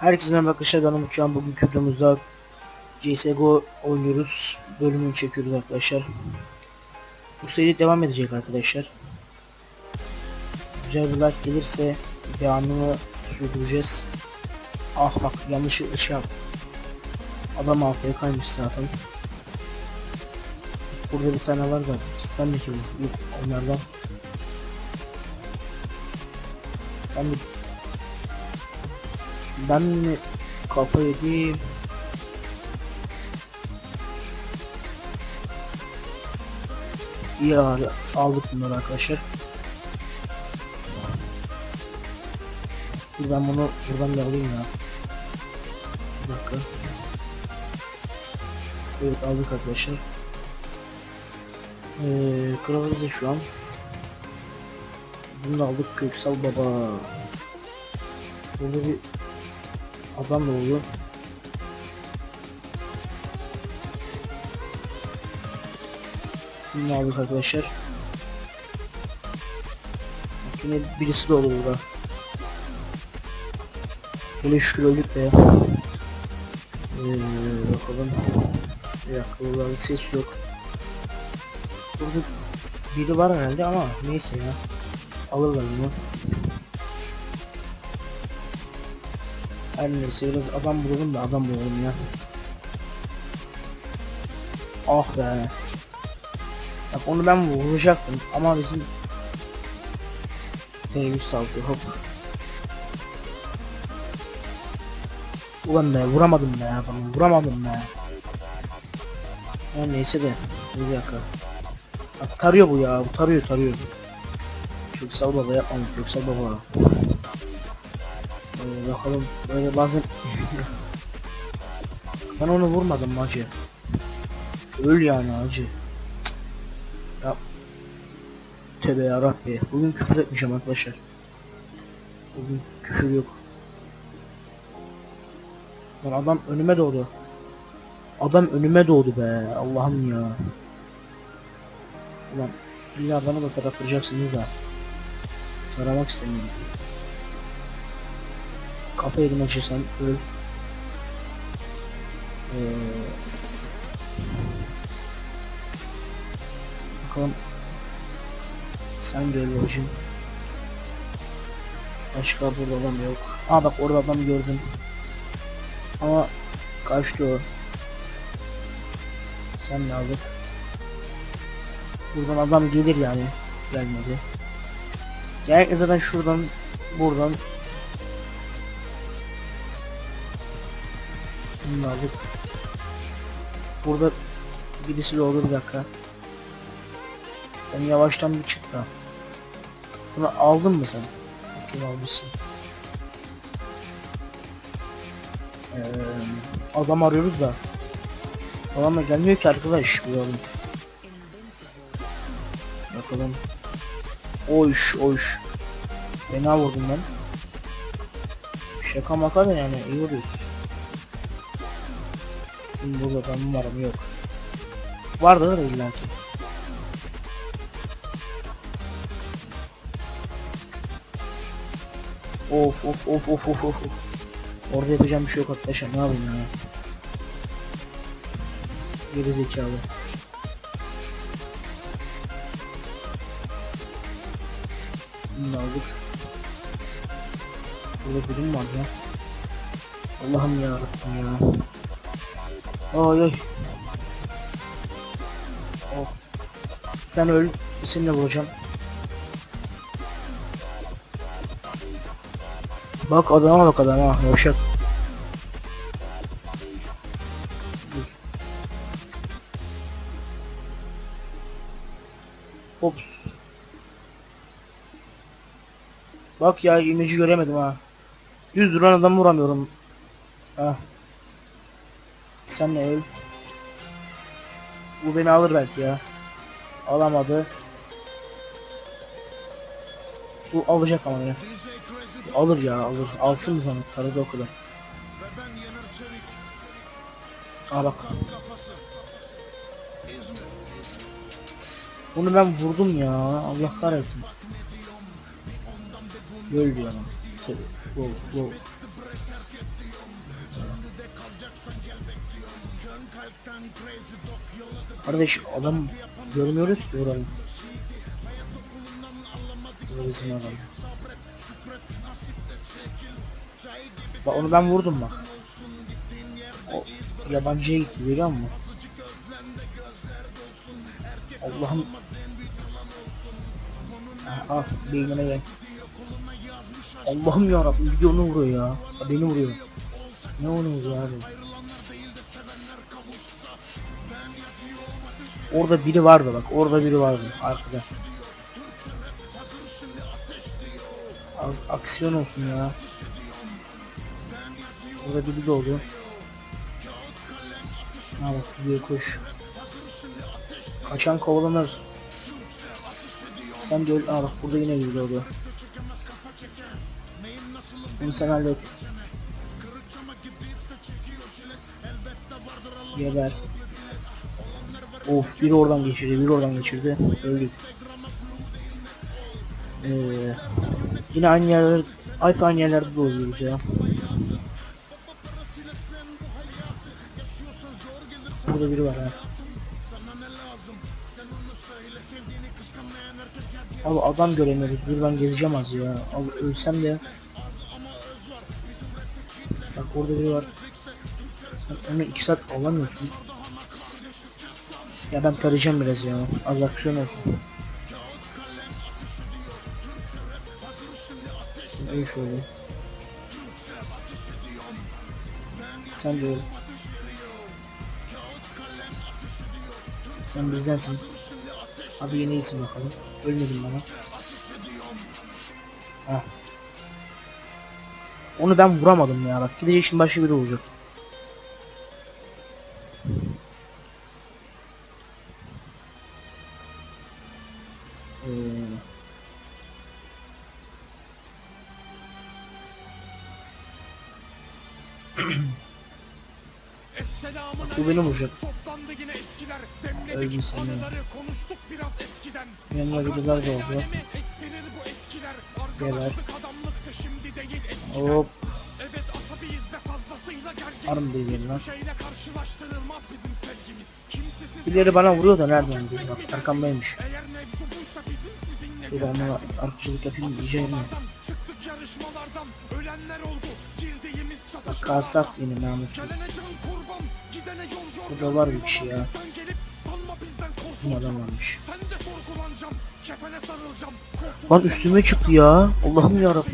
Herkese merhaba arkadaşlar ben Umut Can. Bugünkü videomuzda CSGO oynuyoruz. Bölümünü çekiyoruz arkadaşlar. Bu seri devam edecek arkadaşlar. Güzel bir like gelirse devamını sürdüreceğiz. Ah bak yanlış şey yap. Adam AFK kaymış zaten. Burada bir tane var da gibi. Yok onlardan. Bir ben mi kafa yedim? İyi abi aldık bunları arkadaşlar. Dur ben bunu buradan da alayım ya. Bir dakika. Evet aldık arkadaşlar. Ee, kralımız şu an. Bunu da aldık Köksal Baba. Burada bir adam da oluyor. Yine aldık arkadaşlar. Bak Yine birisi de oldu burada. Hele şükür öldük be. Ee, bakalım. Bir dakika burada bir ses yok. Burada biri var herhalde ama neyse ya. Alırlar bunu. Her neyse biraz adam bulalım da adam bulalım ya. Ah be. Bak onu ben vuracaktım ama bizim T100 saldı hop. Ulan be vuramadım be adamı vuramadım be. Her neyse de bir dakika. Bak tarıyor bu ya bu tarıyor tarıyor. Köksal baba yapmam Köksal baba. Ee, bakalım. Böyle bazen ben onu vurmadım acı öl yani acı ya. Tövbe yarabbi. Bugün küfür etmeyeceğim arkadaşlar. Bugün küfür yok. Lan adam önüme doğdu. Adam önüme doğdu be. Allah'ım ya. Ulan illa bana da tarattıracaksınız ha. Taramak istemiyorum Kafa yedim acırsan öl. Ee, bakalım. Sen de öl babacım. Başka burada adam yok. Aa bak orada adam gördüm. Ama kaçtı o. Sen ne aldık? Buradan adam gelir yani. Gelmedi. Genellikle zaten şuradan buradan Bunu aldık. Burada birisi de olur bir dakika. Sen yavaştan bir çık da. Bunu aldın mı sen? Bakayım almışsın. Ee, adam arıyoruz da. Adam da gelmiyor ki arkadaş. Bulalım. Bakalım. Oyş oyş. Fena vurdum ben. Şaka maka da yani iyi vuruyorsun. Burada ben umarım yok. Vardır illa ki. Of of of of of of. Orada yapacağım bir şey yok arkadaşlar. Ne yapayım ya? Geri zekalı. Bunu da aldık. Burada birim var ya. Allah'ım ya ya. Ay ay. Oh. Sen öl. Seninle vuracağım. Bak adama bak adama. Yavşak. Ops. Bak ya imeci göremedim ha. 100 duran adam vuramıyorum. Ha. Sen ne öl. Bu beni alır belki ya. Alamadı. Bu alacak ama ya. Alır ya alır. Alsın mı sana? Karada o kadar. Aa bak. Bunu ben vurdum ya. Allah kahretsin. Öldü ya. Wow, wow. Kardeş adam görmüyoruz ki oranı. Bu bizim adam. Bak onu ben vurdum bak. O yabancıya gitti görüyor musun? Allah'ım. Ah, beynime gel. Allah'ım yarabbim bir onu vuruyor ya. Beni vuruyor. Ne onu vuruyor abi? Orada biri vardı bak. Orada biri vardı arkada. Az aksiyon olsun ya. Orada biri de oldu. Ha bak gidiyor koş. Kaçan kovalanır. Sen de öl. Aa bak burada yine biri oldu. Bunu sen hallet. Geber. Of biri oradan geçirdi, biri oradan geçirdi. Öldük. Ee, yine aynı yerler, aynı aynı yerlerde doğuyoruz ya. Burada biri var ha. Abi adam göremiyoruz. Dur ben gezeceğim az ya. Abi ölsem de. Bak orada biri var. Sen onu iki saat alamıyorsun. Ya ben tarayacağım biraz ya. Az aksiyon olsun. Öl şöyle. Sen de öl. Sen bizdensin. Hadi yeni isim bakalım. Ölmedin bana. Heh. Onu ben vuramadım ya bak. Gidecek şimdi başka biri vuracak. Bu beni vuracak. Öldüm seni. Yanına biriler de oldu. Geber. Hop. Evet asabiyiz ve fazlasıyla gerginiz. Arım değil lan. Birileri bana vuruyor da nereden diyor bak arkamdaymış. Bir ama arkadaşlık yapayım diyeceğim ya. Çıktık yarışmalardan ölenler oldu. Girdiğimiz Bak kasat yine namussuz. Burada var bir kişi ya. Sanma bizden Bu adam varmış. Lan üstüme çıktı ya. Allah'ım ya. Parası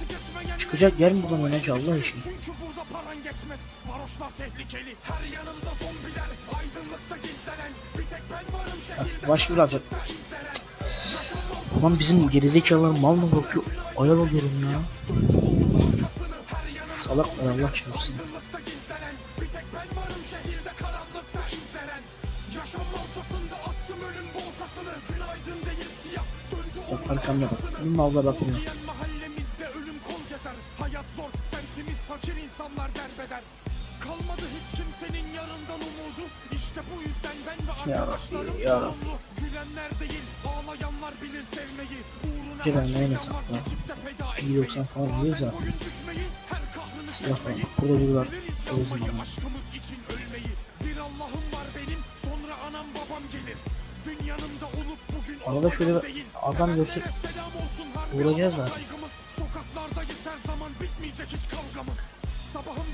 geçmeyen Çıkacak yer mi buradan oynayınca Allah için? Şehirde. Başka bir alacak. Lan bizim gerizekalılar mal mı bakıyor? Ayal oluyorum ya. Salak Allah çarpsın. Arkamda bak. Benim malda bakmıyor. Diyen mahallemizde ölüm kol gezer. Hayat zor, semtimiz fakir insanlar derbeder. Kalmadı hiç kimsenin yarından umudu. İşte bu yüzden ben ve Ya arkadaşlarım ya sorumlu. Gülenler değil, ağlayanlar bilir sevmeyi. Uğruna neyine şeyden sakla? vazgeçip de feda İyi etmeyi. yoksan falan her kahrını Silah var. O yani. aşkımız için ölmeyi. Bir Allah'ım var benim, sonra anam babam gelir. Dünyanın da olup bugün Arada şöyle değil. Adam uğrayacağız Allah'a da.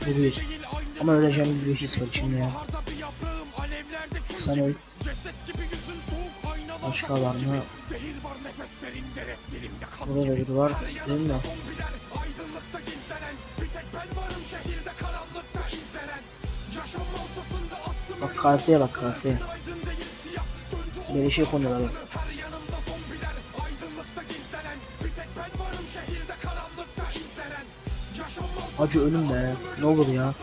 Bu Ama öleceğim gibi bir his var içimde ya. Sen öl. Başka var mı? Burada da biri var. Değil mi? Bak kaseye bak kaseye. Böyle şey konuyorlar. Acı ölüm be. Ne olur ya.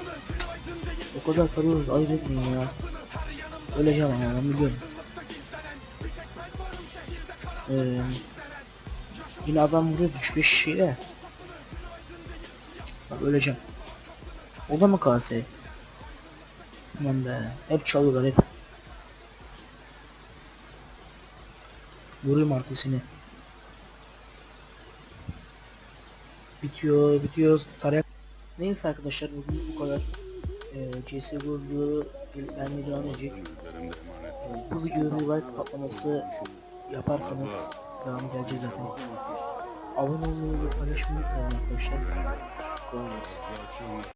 O kadar tarıyoruz ayıp etmeyin ya. Öleceğim ama ben biliyorum. Ee, yine adam vuruyor 3-5 şeye. Bak öleceğim. O da mı kase? Aman be. Hep çalıyorlar hep. Vurayım artısını. Bitiyor, bitiyor. Tarak. Neyse arkadaşlar bugün bu kadar. Ee, CSGO'yu ben devam edecek. Ee, bu videoya bir like patlaması yaparsanız devam geleceğiz zaten. Abone olmayı ve paylaşmayı unutmayın arkadaşlar. Kolay gelsin.